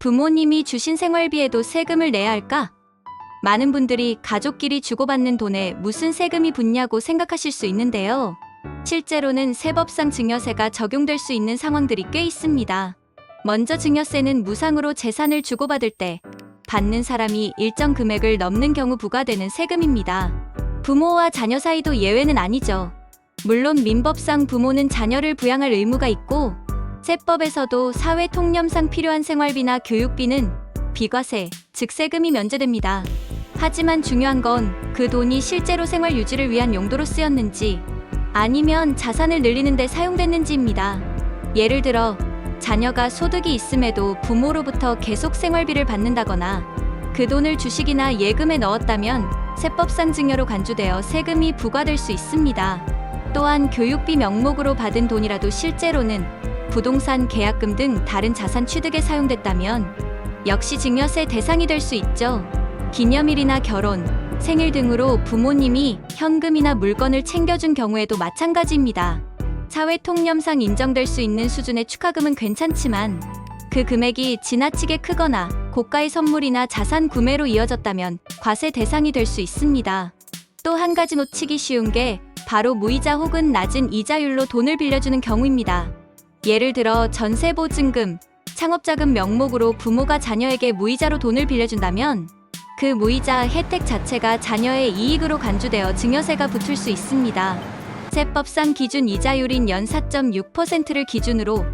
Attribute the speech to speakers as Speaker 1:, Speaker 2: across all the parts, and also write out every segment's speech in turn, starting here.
Speaker 1: 부모님이 주신 생활비에도 세금을 내야 할까? 많은 분들이 가족끼리 주고받는 돈에 무슨 세금이 붙냐고 생각하실 수 있는데요. 실제로는 세법상 증여세가 적용될 수 있는 상황들이 꽤 있습니다. 먼저 증여세는 무상으로 재산을 주고받을 때 받는 사람이 일정 금액을 넘는 경우 부과되는 세금입니다. 부모와 자녀 사이도 예외는 아니죠. 물론 민법상 부모는 자녀를 부양할 의무가 있고 세법에서도 사회 통념상 필요한 생활비나 교육비는 비과세, 즉 세금이 면제됩니다. 하지만 중요한 건 그 돈이 실제로 생활 유지를 위한 용도로 쓰였는지 아니면 자산을 늘리는 데 사용됐는지입니다. 예를 들어 자녀가 소득이 있음에도 부모로부터 계속 생활비를 받는다거나 그 돈을 주식이나 예금에 넣었다면 세법상 증여로 간주되어 세금이 부과될 수 있습니다. 또한 교육비 명목으로 받은 돈이라도 실제로는 부동산 계약금 등 다른 자산 취득에 사용됐다면 역시 증여세 대상이 될 수 있죠. 기념일이나 결혼, 생일 등으로 부모님이 현금이나 물건을 챙겨준 경우에도 마찬가지입니다. 사회 통념상 인정될 수 있는 수준의 축하금은 괜찮지만 그 금액이 지나치게 크거나 고가의 선물이나 자산 구매로 이어졌다면 과세 대상이 될 수 있습니다. 또 한 가지 놓치기 쉬운 게 바로 무이자 혹은 낮은 이자율로 돈을 빌려주는 경우입니다. 예를 들어 전세 보증금, 창업자금 명목으로 부모가 자녀에게 무이자로 돈을 빌려준다면 그 무이자 혜택 자체가 자녀의 이익으로 간주되어 증여세가 붙을 수 있습니다. 세법상 기준 이자율인 연 4.6%를 기준으로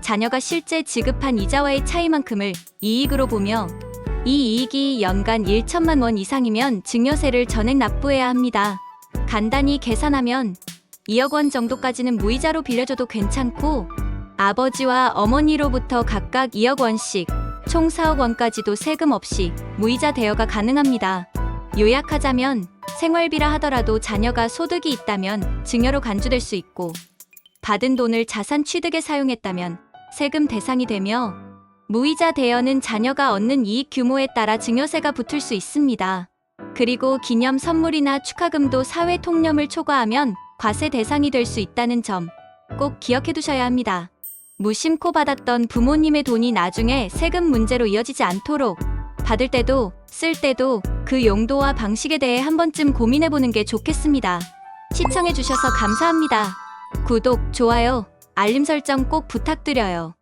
Speaker 1: 자녀가 실제 지급한 이자와의 차이만큼을 이익으로 보며 이 이익이 연간 1천만 원 이상이면 증여세를 전액 납부해야 합니다. 간단히 계산하면 2억 원 정도까지는 무이자로 빌려줘도 괜찮고 아버지와 어머니로부터 각각 2억 원씩 총 4억 원까지도 세금 없이 무이자 대여가 가능합니다. 요약하자면 생활비라 하더라도 자녀가 소득이 있다면 증여로 간주될 수 있고 받은 돈을 자산 취득에 사용했다면 세금 대상이 되며 무이자 대여는 자녀가 얻는 이익 규모에 따라 증여세가 붙을 수 있습니다. 그리고 기념 선물이나 축하금도 사회 통념을 초과하면 과세 대상이 될 수 있다는 점 꼭 기억해 두셔야 합니다. 무심코 받았던 부모님의 돈이 나중에 세금 문제로 이어지지 않도록 받을 때도 쓸 때도 그 용도와 방식에 대해 한 번쯤 고민해 보는 게 좋겠습니다. 시청해 주셔서 감사합니다. 구독, 좋아요, 알림 설정 꼭 부탁드려요.